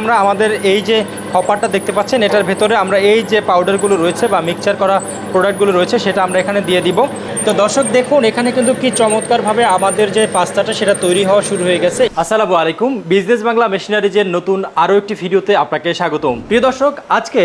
আমরা আমাদের এই যে হপারটা দেখতে পাচ্ছেন, এটার ভেতরে আমরা এই যে পাউডারগুলো রয়েছে বা মিক্সচার করা প্রোডাক্টগুলো রয়েছে, সেটা আমরা এখানে দিয়ে দিব। তো দর্শক, দেখুন, এখানে কিন্তু কি চমৎকারভাবে আমাদের যে পাস্তাটা, সেটা তৈরি হওয়া শুরু হয়ে গেছে। আসসালামু আলাইকুম, বিজনেস বাংলা মেশিনারিজের নতুন আরও একটি ভিডিওতে আপনাকে স্বাগতম। প্রিয় দর্শক, আজকে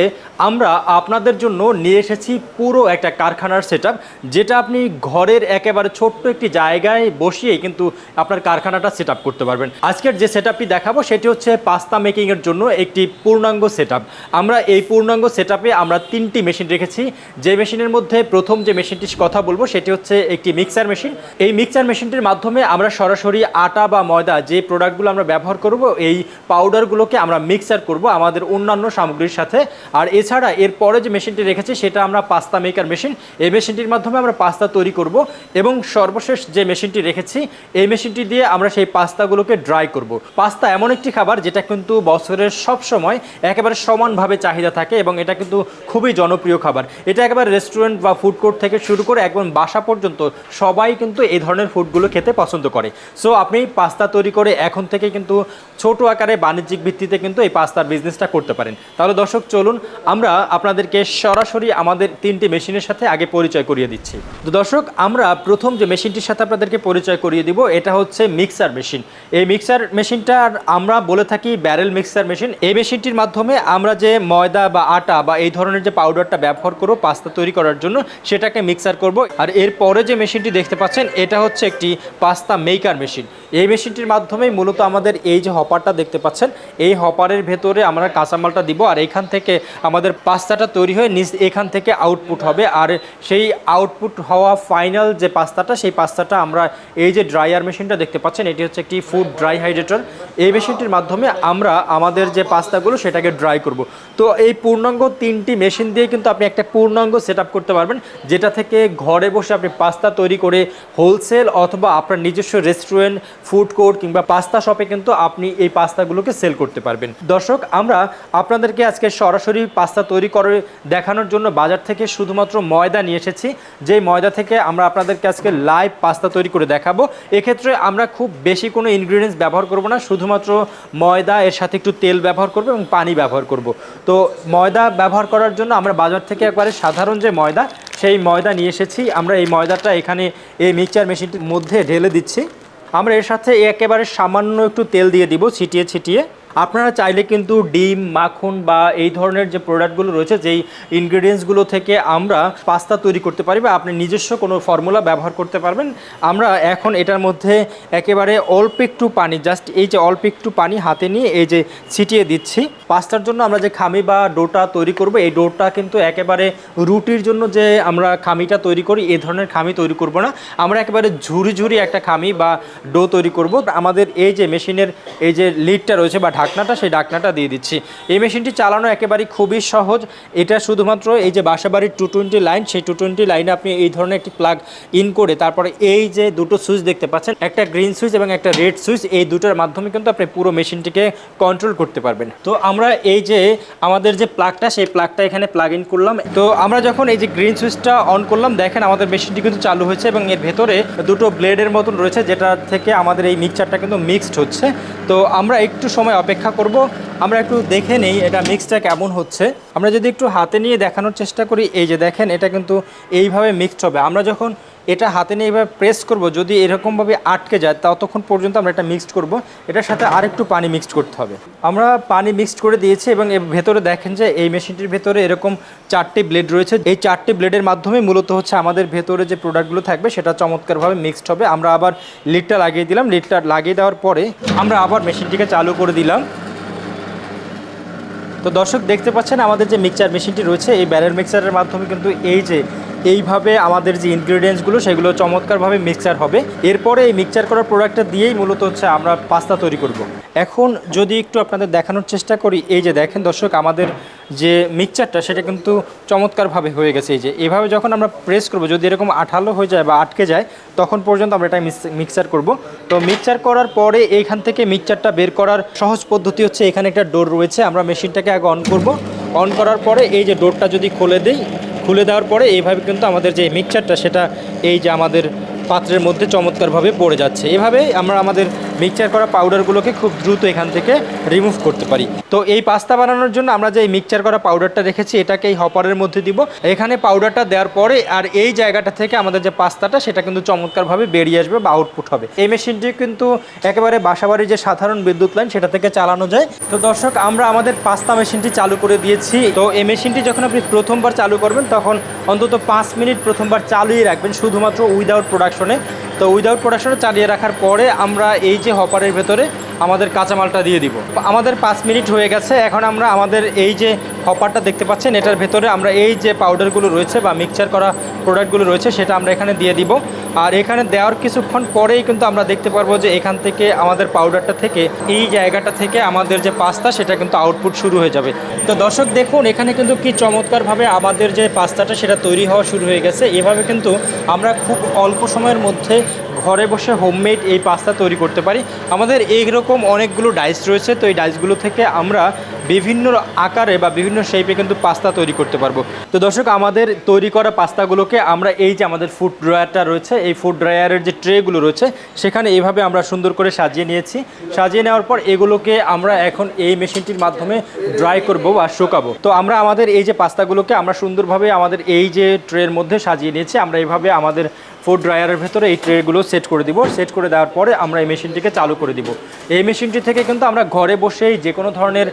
আমরা আপনাদের জন্য নিয়ে এসেছি পুরো একটা কারখানার সেট যেটা আপনি ঘরের একেবারে ছোট্ট একটি জায়গায় বসিয়ে কিন্তু আপনার কারখানাটা সেট করতে পারবেন। আজকের যে সেট আপটি দেখাবো, সেটি হচ্ছে পাস্তা মেকিংয়ের জন্য একটি পূর্ণাঙ্গ সেট আমরা এই পূর্ণাঙ্গ সেট আমরা তিনটি মেশিন রেখেছি। যে মেশিনের মধ্যে প্রথম যে মেশিনটির কথা বলব, সেটি হচ্ছে একটি মিক্সার মেশিন এই মিক্সার মেশিনটির মাধ্যমে আমরা সরাসরি আটা বা ময়দা যে প্রোডাক্টগুলো আমরা ব্যবহার করব, এই পাউডারগুলোকে আমরা মিক্সার করব আমাদের অন্যান্য সামগ্রীর সাথে। আর এছাড়া এর পরে যে মেশিনটি রেখেছি, সেটা আমরা পাস্তা মেকার মেশিন এই মেশিনটির মাধ্যমে আমরা পাস্তা তৈরি করব এবং সর্বশেষ যে মেশিনটি রেখেছি, এই মেশিনটি দিয়ে আমরা সেই পাস্তাগুলোকে ড্রাই করব। পাস্তা এমন একটি খাবার, যেটা কিন্তু বছরের সব সময় একেবারে সমানভাবে চাহিদা থাকে এবং এটা কিন্তু খুবই জনপ্রিয় খাবার। এটা একেবারে রেস্টুরেন্ট বা ফুড কোর্ট থেকে শুরু করে একদম বাসা পর্যন্ত সবাই কিন্তু এই ধরনের ফুডগুলো খেতে পছন্দ করে। সো আপনি পাস্তা তৈরি করে এখন থেকে কিন্তু ছোট আকারে বাণিজ্যিক ভিত্তিতে কিন্তু এই পাস্তার বিজনেসটা করতে পারেন। তাহলে দর্শক, চলুন আমরা আপনাদেরকে সরাসরি আমাদের তিনটি মেশিনের সাথে আগে পরিচয় করিয়ে দিচ্ছি। তো দর্শক, আমরা প্রথম যে মেশিনটির সাথে আপনাদেরকে পরিচয় করিয়ে দিব, এটা হচ্ছে মিক্সার মেশিন। এই মিক্সার মেশিনটার আমরা বলে থাকি ব্যারেল মিক্সার মেশিন এই মেশিনটির মাধ্যমে আমরা যে ময়দা বা আটা বা এই ধরনের যে পাউডারটা ব্যবহার করব পাস্তা তৈরি করার জন্য, সেটাকে মিক্সার করব। আর এর পরে যে মেশিনটি দেখতে পাচ্ছেন, এটা হচ্ছে একটি পাস্তা মেকার মেশিন। এই মেশিনটির মাধ্যমেই মূলত আমাদের এই যে হপারটা দেখতে পাচ্ছেন, এই হপারের ভেতরে আমরা কাঁচামালটা দিব আর এখান থেকে আমাদের পাস্তাটা তৈরি হয়ে নিজ এখান থেকে আউটপুট হবে। আর সেই আউটপুট হওয়া ফাইনাল যে পাস্তাটা, সেই পাস্তাটা আমরা এই যে ড্রায়ার মেশিনটা দেখতে পাচ্ছেন, এটি হচ্ছে একটি ফুড ড্রাই হাইড্রেটর এই মেশিনটির মাধ্যমে আমরা আমাদের যে পাস্তাগুলো সেটাকে ড্রাই করব। তো এই পূর্ণাঙ্গ তিনটি মেশিন দিয়ে কিন্তু আপনি একটা পূর্ণাঙ্গ সেট করতে পারবেন, যেটা থেকে ঘরে বসে আপনি পাস্তা তৈরি করে হোলসেল অথবা আপনার নিজস্ব রেস্টুরেন্ট ফুড কোর্ট কিংবা পাস্তা শপে কিন্তু আপনি এই পাস্তাগুলোকে সেল করতে পারবেন। দর্শক, আমরা আপনাদেরকে আজকে সরাসরি পাস্তা তৈরি করে দেখানোর জন্য বাজার থেকে শুধুমাত্র ময়দা নিয়ে এসেছি। যেই ময়দা থেকে আমরা আপনাদেরকে আজকে লাইভ পাস্তা তৈরি করে দেখাবো, এক্ষেত্রে আমরা খুব বেশি কোনো ইনগ্রিডিয়েন্টস ব্যবহার করব না শুধুমাত্র ময়দা, এর সাথে একটু তেল ব্যবহার করব এবং পানি ব্যবহার করব। তো ময়দা ব্যবহার করার জন্য আমরা বাজার থেকে একবারে সাধারণ যে ময়দা, সেই ময়দা নিয়ে এসেছি। আমরা এই ময়দাটা এখানে এই মিক্সচার মেশিনটির মধ্যে ঢেলে দিচ্ছি। আমরা এর সাথে একেবারে সামান্য একটু তেল দিয়ে দিব, ছিটিয়ে ছিটিয়ে। আপনারা চাইলে কিন্তু ডিম, মাখন বা এই ধরনের যে প্রোডাক্টগুলো রয়েছে, যেই ইনগ্রিডিয়েন্টসগুলো থেকে আমরা পাস্তা তৈরি করতে পারি বা আপনি নিজস্ব কোনো ফর্মুলা ব্যবহার করতে পারবেন, আমরা এখন এটার মধ্যে একেবারে অল্প একটু পানি জাস্ট এই যে অল্প একটু পানি হাতে নিয়ে এই যে ছিটিয়ে দিচ্ছি। পাস্তার জন্য আমরা যে খামি বা ডোটা তৈরি করব, এই ডোটা কিন্তু একেবারে রুটির জন্য যে আমরা খামিটা তৈরি করি এই ধরনের খামি তৈরি করব না। আমরা একেবারে ঝুরি ঝুরি একটা খামি বা ডো তৈরি করব। আমাদের এই যে মেশিনের এই যে লিডটা রয়েছে বা ঢাকনাটা সেই ডাকনাটা দিয়ে দিচ্ছি। এই মেশিনটি চালানো একেবারেই খুবই সহজ। এটা শুধুমাত্র এই যে বাসাবাড়ির টু টোয়েন্টি লাইন, সেই টু টোয়েন্টি লাইনে আপনি এই ধরনের একটি প্লাগ ইন করে তারপরে এই যে দুটো সুইচ দেখতে পাচ্ছেন, একটা গ্রিন সুইচ এবং একটা রেড সুইচ, এই দুটোর মাধ্যমে কিন্তু আপনি পুরো মেশিনটিকে কন্ট্রোল করতে পারবেন। তো আমরা এই যে আমাদের যে প্লাগটা, সেই প্লাগটা এখানে প্লাগ ইন করলাম। তো আমরা যখন এই যে গ্রিন সুইচটা অন করলাম, দেখেন আমাদের মেশিনটি কিন্তু চালু হয়েছে এবং এর ভেতরে দুটো ব্লেডের মতন রয়েছে, যেটা থেকে আমাদের এই মিক্সচারটা কিন্তু মিক্সড হচ্ছে। তো আমরা একটু সময় অপেক্ষা করব। আমরা একটু দেখে নেই এটা মিক্সটা কেমন হচ্ছে। আমরা যদি একটু হাতে নিয়ে দেখানোর চেষ্টা করি, এই যে দেখেন এটা কিন্তু এইভাবে মিক্সড হবে। আমরা যখন এটা হাতে নিয়ে এইভাবে প্রেস করব, যদি এরকমভাবে আটকে যায়, ততক্ষণ পর্যন্ত আমরা এটা মিক্সড করব। এটার সাথে আরেকটু পানি মিক্সড করতে হবে। আমরা পানি মিক্সড করে দিয়েছি এবং ভেতরে দেখেন যে এই মেশিনটির ভেতরে এরকম চারটি ব্লেড রয়েছে। এই চারটি ব্লেডের মাধ্যমে মূলত হচ্ছে আমাদের ভেতরে যে প্রোডাক্টগুলো থাকবে, সেটা চমৎকারভাবে মিক্সড হবে। আমরা আবার লিডটা লাগিয়ে দিলাম। লিডটা লাগিয়ে দেওয়ার পরে আমরা আবার মেশিনটিকে চালু করে দিলাম। তো দর্শক, দেখতে পাচ্ছেন আমাদের যে মিক্সচার মেশিনটি রয়েছে, এই ব্যারেল মিক্সারের মাধ্যমে কিন্তু এই যে এইভাবে আমাদের যে ইনগ্রিডিয়েন্টসগুলো সেগুলো চমৎকারভাবে মিক্সচার হবে। এরপরে এই মিক্সচার করা প্রোডাক্টটা দিয়েই মূলত হচ্ছে আমরা পাস্তা তৈরি করব। এখন যদি একটু আপনাদের দেখানোর চেষ্টা করি, এই যে দেখেন দর্শক, আমাদের যে মিক্সচারটা সেটা কিন্তু চমৎকারভাবে হয়ে গেছে। এই যে এভাবে যখন আমরা প্রেস করব, যদি এরকম আঠালো হয়ে যায় বা আটকে যায়, তখন পর্যন্ত আমরা এটা মিক্সচার করব। তো মিক্সচার করার পরে এইখান থেকে মিক্সচারটা বের করার সহজ পদ্ধতি হচ্ছে, এখানে একটা ডোর রয়েছে। আমরা মেশিনটাকে আগে অন করব। অন করার পরে এই যে ডোরটা যদি খুলে দিই খুলে দেওয়ার পরে এইভাবে কিন্তু আমাদের যে মিক্সচারটা সেটা এই যে আমাদের পাত্রের মধ্যে চমৎকারভাবে পড়ে যাচ্ছে। এভাবে আমরা আমাদের মিক্সচার করা পাউডারগুলোকে খুব দ্রুত এখান থেকে রিমুভ করতে পারি। তো এই পাস্তা বানানোর জন্য আমরা যে মিক্সচার করা পাউডারটা রেখেছি, এটাকে এই হপারের মধ্যে দিব। এখানে পাউডারটা দেওয়ার পরে আর এই জায়গাটা থেকে আমাদের যে পাস্তাটা সেটা কিন্তু চমৎকারভাবে বেরিয়ে আসবে বা আউটপুট হবে। এই মেশিনটি কিন্তু একেবারে বাসাবাড়ির যে সাধারণ বিদ্যুৎ লাইন সেটা থেকে চালানো যায়। তো দর্শক, আমরা আমাদের পাস্তা মেশিনটি চালু করে দিয়েছি। তো এই মেশিনটি যখন আপনি প্রথমবার চালু করবেন, তখন অন্তত পাঁচ মিনিট প্রথমবার চালিয়ে রাখবেন, শুধুমাত্র উইদাউট প্রোডাকশনে তো উইদাউট প্রোডাকশনে চালিয়ে রাখার পরে আমরা এই যে হপারের ভেতরে আমাদের কাঁচামালটা দিয়ে দিব। আমাদের পাঁচ মিনিট হয়ে গেছে, এখন আমরা আমাদের এই যে হপারটা দেখতে পাচ্ছেন, এটার ভেতরে আমরা এই যে পাউডারগুলো রয়েছে বা মিক্সচার করা প্রোডাক্টগুলো রয়েছে, সেটা আমরা এখানে দিয়ে দিব। আর এখানে দেওয়ার কিছুক্ষণ পরেই কিন্তু আমরা দেখতে পারব যে এখান থেকে আমাদের পাউডারটা থেকে, এই জায়গাটা থেকে আমাদের যে পাস্তা, সেটা কিন্তু আউটপুট শুরু হয়ে যাবে। তো দর্শক দেখুন, এখানে কিন্তু কি চমৎকারভাবে আমাদের যে পাস্তাটা, সেটা তৈরি হওয়া শুরু হয়ে গেছে। এভাবে কিন্তু আমরা খুব অল্প সময়ের মধ্যে ঘরে বসে হোমমেড এই পাস্তা তৈরি করতে পারি। আমাদের এইরকম অনেকগুলো ডাইস রয়েছে, তো এই ডাইসগুলো থেকে আমরা বিভিন্ন আকারে বা বিভিন্ন শেপে কিন্তু পাস্তা তৈরি করতে পারব। তো দর্শক, আমাদের তৈরি করা পাস্তাগুলোকে আমরা এই যে আমাদের ফুড ড্রয়ারটা রয়েছে, এই ফুড ড্রায়ারের যে ট্রেগুলো রয়েছে, সেখানে এইভাবে আমরা সুন্দর করে সাজিয়ে নিয়েছি। সাজিয়ে নেওয়ার পর এগুলোকে আমরা এখন এই মেশিনটির মাধ্যমে ড্রাই করব বা শুকাবো। তো আমরা আমাদের এই যে পাস্তাগুলোকে আমরা সুন্দরভাবে আমাদের এই যে ট্রের মধ্যে সাজিয়ে নিয়েছি, আমরা এইভাবে আমাদের ফুড ড্রায়ারের ভেতরে এই ট্রেগুলো সেট করে দিব। সেট করে দেওয়ার পরে আমরা এই মেশিনটিকে চালু করে দিব। এই মেশিনটি থেকে কিন্তু আমরা ঘরে বসেই যে কোনো ধরনের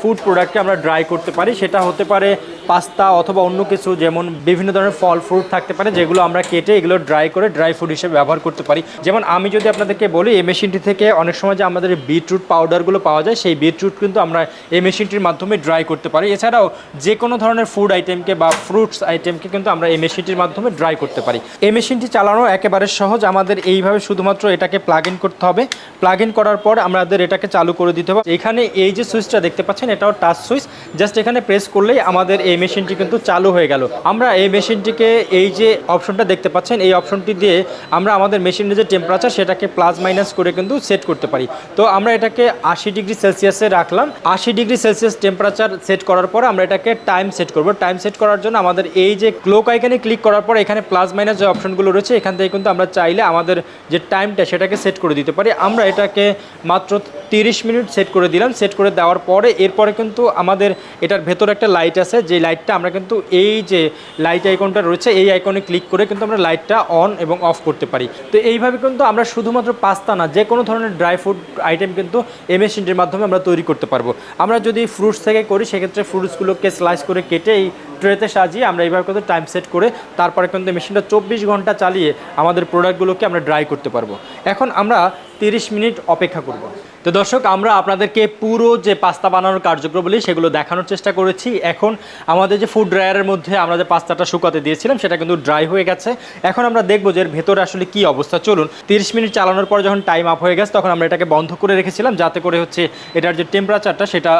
ফুড প্রোডাক্টকে আমরা ড্রাই করতে পারি। সেটা হতে পারে পাস্তা অথবা অন্য কিছু, যেমন বিভিন্ন ধরনের ফল ফ্রুট থাকতে পারে, যেগুলো আমরা কেটে এগুলো ড্রাই করে ড্রাই ফুড হিসেবে ব্যবহার করতে পারি। যেমন আমি যদি আপনাদেরকে বলি, এই মেশিনটি থেকে অনেক সময় যে আমাদের বিটরুট পাউডারগুলো পাওয়া যায়, সেই বিটরুট কিন্তু আমরা এই মেশিনটির মাধ্যমে ড্রাই করতে পারি। এছাড়াও যে কোনো ধরনের ফুড আইটেমকে বা ফ্রুটস আইটেমকে কিন্তু আমরা এই মেশিনটির মাধ্যমে ড্রাই করতে পারি। এই মেশিনটি চালানো একেবারে সহজ। আমাদের এইভাবে শুধুমাত্র এটাকে প্লাগ ইন করতে হবে। প্লাগ ইন করার পর আমাদের এটাকে চালু করে দিতে হবে। এখানে এই যে সুইচটা দেখতে পাচ্ছেন, এটাও টাচ সুইচ জাস্ট এখানে প্রেস করলেই আমাদের এই মেশিনটি কিন্তু চালু হয়ে গেল। আমরা এই মেশিনটিকে এই যে অপশনটা দেখতে পাচ্ছেন, এই অপশনটি দিয়ে আমরা আমাদের মেশিনের যে টেম্পারেচার সেটাকে প্লাস মাইনাস করে কিন্তু সেট করতে পারি। তো আমরা এটাকে আশি ডিগ্রি সেলসিয়াসে রাখলাম। আশি ডিগ্রি সেলসিয়াস টেম্পারেচার সেট করার পর আমরা এটাকে টাইম সেট করব। টাইম সেট করার জন্য আমাদের এই যে ক্লোক আইকানে ক্লিক করার পর এখানে প্লাস মাইনাস যে অপশনগুলো রয়েছে, এখান থেকে কিন্তু আমরা চাইলে আমাদের যে টাইমটা সেটাকে সেট করে দিতে পারি। আমরা এটাকে মাত্র তিরিশ মিনিট সেট করে দিলাম। সেট করে দেওয়ার পরে এরপরে কিন্তু আমাদের এটার ভেতরে একটা লাইট আছে, যে লাইটটা আমরা কিন্তু এই যে লাইট আইকনটা রয়েছে, এই আইকনে ক্লিক করে কিন্তু আমরা লাইটটা অন এবং অফ করতে পারি। তো এইভাবে কিন্তু আমরা শুধুমাত্র পাস্তা না, যে কোনো ধরনের ড্রাই ফ্রুট আইটেম কিন্তু এই মেশিনটির মাধ্যমে আমরা তৈরি করতে পারব। আমরা যদি ফ্রুটস থেকে করি, সেক্ষেত্রে ফ্রুটসগুলোকে স্লাইস করে কেটে এই ট্রেতে সাজিয়ে আমরা এইভাবে কিন্তু টাইম সেট করে তারপরে কিন্তু মেশিনটা চব্বিশ ঘণ্টা চালিয়ে আমাদের প্রোডাক্টগুলোকে আমরা ড্রাই করতে পারব। এখন আমরা তিরিশ মিনিট অপেক্ষা করব। তো দর্শক, আমরা আপনাদেরকে পুরো যে পাস্তা বানানোর কার্যক্রমগুলি সেগুলো দেখানোর চেষ্টা করেছি। এখন আমাদের যে ফুড ড্রায়ারের মধ্যে আমরা যে পাস্তাটা শুকাতে দিয়েছিলাম, সেটা কিন্তু ড্রাই হয়ে গেছে। এখন আমরা দেখব যে এর ভেতরে আসলে কি অবস্থা। চলুন, তিরিশ মিনিট চালানোর পর যখন টাইম আপ হয়ে গেছে, তখন আমরা এটাকে বন্ধ করে রেখেছিলাম, যাতে করে হচ্ছে এটার যে টেম্পারেচারটা সেটা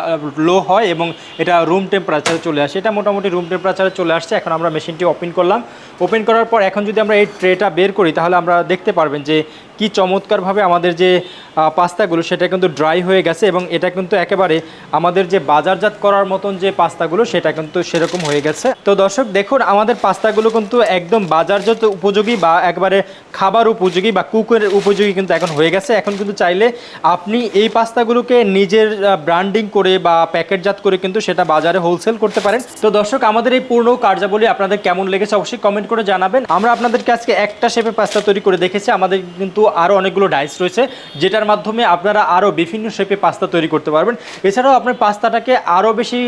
লো হয় এবং এটা রুম টেম্পারেচারে চলে আসে। এটা মোটামুটি রুম টেম্পারেচারে চলে আসছে। এখন আমরা মেশিনটি ওপেন করলাম। ওপেন করার পর এখন যদি আমরা এই ট্রেটা বের করি, তাহলে আমরা দেখতে পারবেন যে কি চমৎকারভাবে আমাদের যে পাস্তাগুলো সেটা কিন্তু ড্রাই হয়ে গেছে এবং এটা কিন্তু একেবারে আমাদের যে বাজারজাত করার মতন যে পাস্তাগুলো সেটা কিন্তু সেরকম হয়ে গেছে। তো দর্শক, দেখুন, আমাদের পাস্তাগুলো কিন্তু একদম বাজারজাত উপযোগী বা একবারে খাবার উপযোগী বা কুকের উপযোগী কিন্তু এখন হয়ে গেছে। এখন কিন্তু চাইলে আপনি এই পাস্তাগুলোকে নিজের ব্র্যান্ডিং করে বা প্যাকেটজাত করে কিন্তু সেটা বাজারে হোলসেল করতে পারেন। তো দর্শক, আমাদের এই পূর্ণ কার্যাবলী আপনাদের কেমন লেগেছে অবশ্যই কমেন্ট করে জানাবেন। আমরা আপনাদেরকে আজকে একটা শেপে পাস্তা তৈরি করে দেখেছি। আমাদের কিন্তু আরও অনেকগুলো ডাইস রয়েছে, যেটার মাধ্যমে আপনারা আরও বিভিন্ন শেপে পাস্তা তৈরি করতে পারবেন। এছাড়াও আপনার পাস্তাটাকে আরও বেশি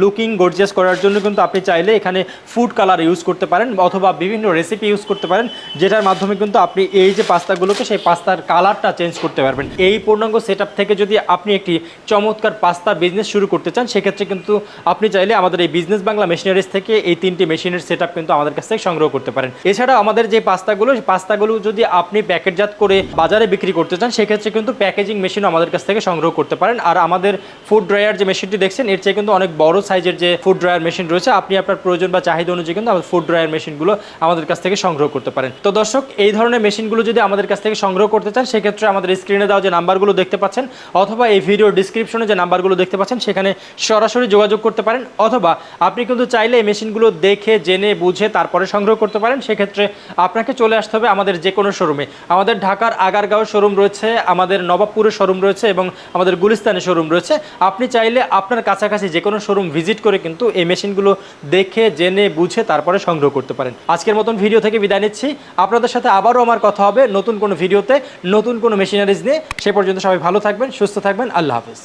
লুকিং গর্জিয়াস করার জন্য কিন্তু আপনি চাইলে এখানে ফুড কালার ইউজ করতে পারেন অথবা বিভিন্ন রেসিপি ইউজ করতে পারেন, যেটার মাধ্যমে কিন্তু আপনি এই যে পাস্তাগুলোকে সেই পাস্তার কালারটা চেঞ্জ করতে পারবেন। এই পূর্ণাঙ্গ সেট থেকে যদি আপনি একটি চমৎকার পাস্তা বিজনেস শুরু করতে চান, সেক্ষেত্রে কিন্তু আপনি চাইলে আমাদের এই বিজনেস বাংলা মেশিনারিজ থেকে এই তিনটি মেশিনের সেট কিন্তু আমাদের কাছ থেকে সংগ্রহ করতে পারেন। এছাড়াও আমাদের যে পাস্তাগুলো সেই পাস্তাগুলো যদি আপনি প্যাকেটজাত করে বাজারে বিক্রি করতে চান, সেক্ষেত্রে কিন্তু প্যাকেজিং মেশিনও আমাদের কাছ থেকে সংগ্রহ করতে পারেন। আর আমাদের ফুড ড্রায়ার যে মেশিনটি দেখছেন, এর চেয়ে কিন্তু অনেক বড় সাইজের যে ফুড ড্রায়ার মেশিন রয়েছে, আপনি আপনার প্রয়োজন বা চাহিদা অনুযায়ী কিন্তু আমাদের ফুড ড্রায়ার মেশিনগুলো আমাদের কাছ থেকে সংগ্রহ করতে পারেন। তো দর্শক, এই ধরনের মেশিনগুলো যদি আমাদের কাছ থেকে সংগ্রহ করতে চান, সেক্ষেত্রে আমাদের স্ক্রিনে দেওয়া যে নাম্বারগুলো দেখতে পাচ্ছেন, অথবা এই ভিডিও ডিসক্রিপশনে যে নাম্বারগুলো দেখতে পাচ্ছেন, সেখানে সরাসরি যোগাযোগ করতে পারেন, অথবা আপনি কিন্তু চাইলে এই মেশিনগুলো দেখে, জেনে, বুঝে তারপরে সংগ্রহ করতে পারেন। সেক্ষেত্রে আপনাকে চলে আসতে হবে আমাদের যে কোনো শোরুমে আমাদের ঢাকার আগারগাঁও শোরুম রয়েছে, আমাদের নবাবপুরের শোরুম রয়েছে এবং আমাদের গুলিস্তানের শোরুম রয়েছে। আপনি চাইলে আপনার কাছাকাছি যে কোনো শোরুম ভিজিট করে কিন্তু এই মেশিনগুলো দেখে, জেনে, বুঝে তারপরে সংগ্রহ করতে পারেন। আজকের মতন ভিডিও থেকে বিদায় নিচ্ছি। আপনাদের সাথে আবারও আমার কথা হবে নতুন কোনো ভিডিওতে, নতুন কোনো মেশিনারিজ নিয়ে। সে পর্যন্ত সবাই ভালো থাকবেন, সুস্থ থাকবেন। আল্লাহ হাফিজ।